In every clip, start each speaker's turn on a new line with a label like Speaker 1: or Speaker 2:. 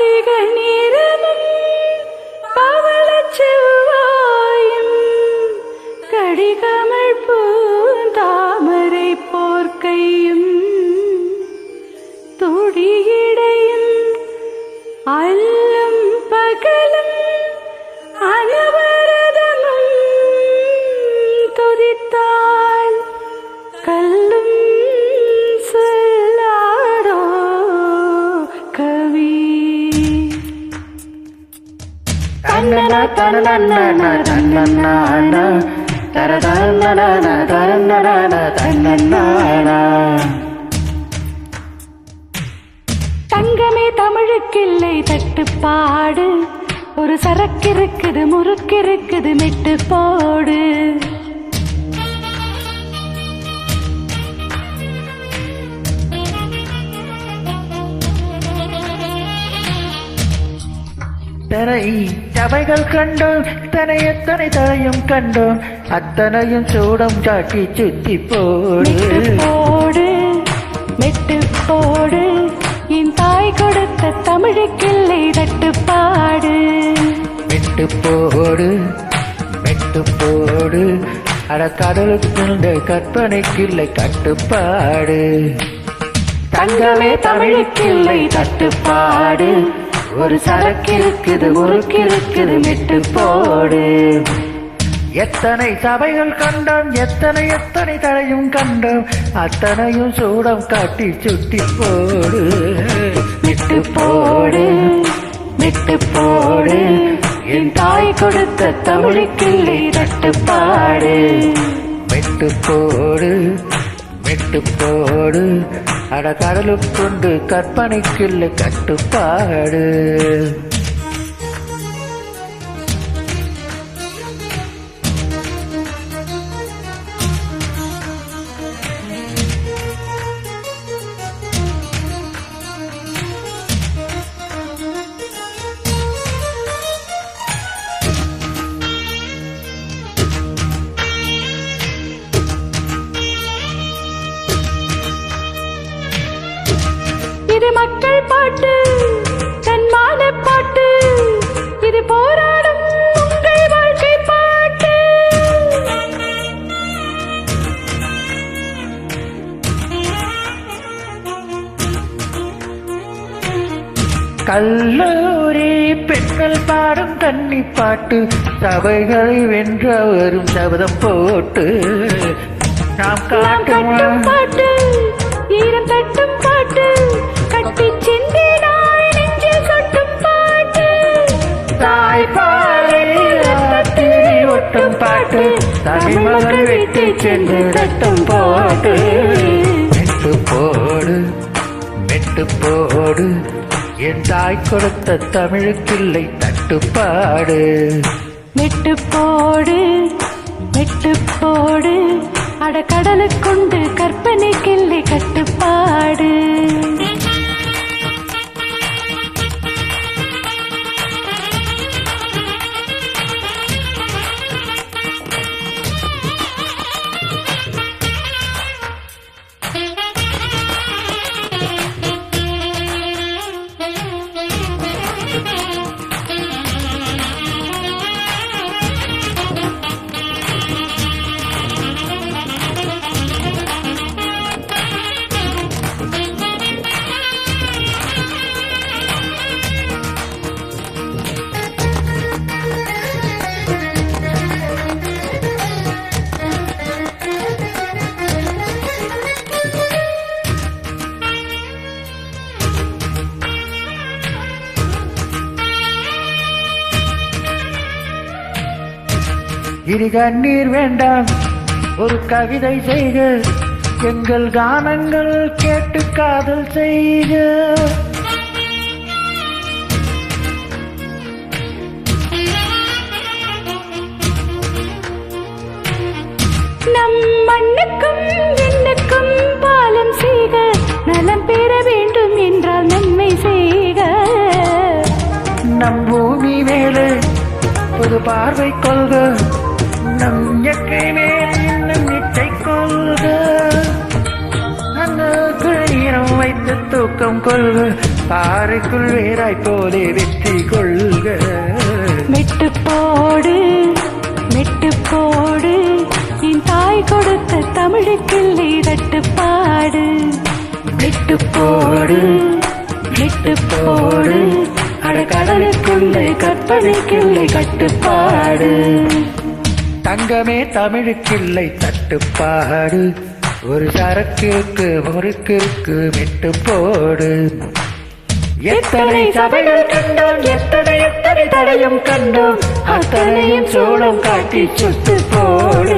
Speaker 1: படிக நிறமும் பவளச் செவ்வாயும் கடிகமழ் பூந்தாமரை தங்கமே தமிழுக்கில்லை தட்டுப்பாடு. ஒரு சரக்கு இருக்குது முறுக்கு இருக்குது மெட்டு போடு
Speaker 2: தரை சபைகள் கண்டோம் இத்தனை எத்தனை தரையும் கண்டோம் அத்தனையும் சூடம் காட்டி சுத்தி போடு.
Speaker 1: போடு மெட்டு போடு என் தாய் கொடுத்த தமிழுக்கில்லை தட்டுப்பாடு
Speaker 2: மெட்டு போடு மெட்டு போடு அட கடலுக்குண்ட கற்பனைக்கில்லை கட்டுப்பாடு.
Speaker 1: தங்கமே தமிழுக்கில்லை தட்டுப்பாடு.
Speaker 2: ஒரு சரக்கு இருக்குது முறுக்கு இருக்குது மெட்டு போடு. எத்தனை சபைகள் கண்டோம் எத்தனை எத்தனை தடையும் கண்டோம் அத்தனையும் சூடம் காட்டி சுட்டி போடு.
Speaker 1: மெட்டு போடு மெட்டு போடு. என் தாய் கொடுத்த தமிழுக்கில்லை தட்டுப்பாடு.
Speaker 2: மெட்டு போடு. மெட்டு அட கடலுக்குண்டு கற்பனைக்குள்ள கட்டுப்பாடு.
Speaker 1: மக்கள் பாட்டு தன்மான பாட்டு இது போராடும் உங்கள் வாழ்க்கை பாட்டு.
Speaker 2: கல்லூரி பெண்கள் பாடும் கன்னி பாட்டு சபைகளை வென்ற வரும் சபதம் போட்டு நாம்
Speaker 1: காட்டும் பாட்டு ஈரம் தட்டும் பாட்டு
Speaker 2: சென்று தட்டும் பாட்டு. மெட்டு போடு மெட்டு போடு. என் தாய் கொடுத்த தமிழுக்கில்லை தட்டுப்பாடு.
Speaker 1: மெட்டு போடு மெட்டு போடு. அட கடலுக்குண்டு கற்பனைக்கில்லை கட்டுப்பாடு.
Speaker 2: இனி கண்ணீர் வேண்டாம். ஒரு கவிதை செய்க. எங்கள் கானங்கள் கேட்டு காதல் செய்க.
Speaker 1: நம் மண்ணுக்கும் விண்ணுக்கும் பாலம் செய்க. நலம் பெற வேண்டும் என்றால் நன்மை செய்க.
Speaker 2: நம் பூமி மேலே புது பார்வை கொள்க. நம் இயற்கை மேல் இன்னும் நிச்சை கொள்க. அந்த ஈரம் வைத்து தூக்கம் கொள்க. பாறைக்குள் வேறாய் போலே வெற்றி கொள்க.
Speaker 1: மெட்டு போடு மெட்டு போடு. என் தாய் கொடுத்த தமிழுக்கில்லை பாடு. மெட்டு போடு மெட்டு போடு. அட கடலுக்குள்ளே கற்பனைக்குள்ளே கட்டுப்பாடு.
Speaker 2: தங்கமே தமிழுக்கில்லை தட்டுப்பாடு. ஒரு சரக்கிற்கு முறுக்கிற்கு விட்டு போடு. எத்தனை சபைகள் கண்டோம் எத்தனை எத்தனை தடையும் கண்டோம் அத்தனையும் சோளம் காட்டி சுட்டு போடு.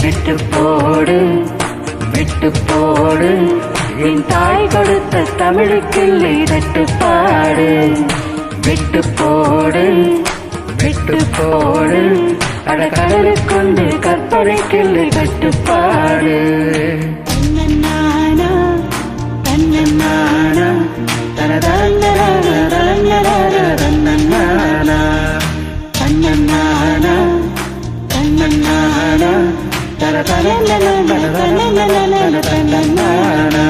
Speaker 2: விட்டு போடு விட்டு போடு.
Speaker 1: என் தாய் கொடுத்த தமிழுக்கில்லை தட்டுப்பாடு.
Speaker 2: விட்டு போடு. கெட்டு போடு. அடக்கடலுக்குண்டு கற்பனைக்கில்லை கட்டுப்பாடு
Speaker 1: தன்னன்னானா, தன்னன்னானா, தனதனதனதன, தன்னன்னானா, தன்னன்னானா, தன்னன்னானா, தனதனதனதன, தன்னன்னானா.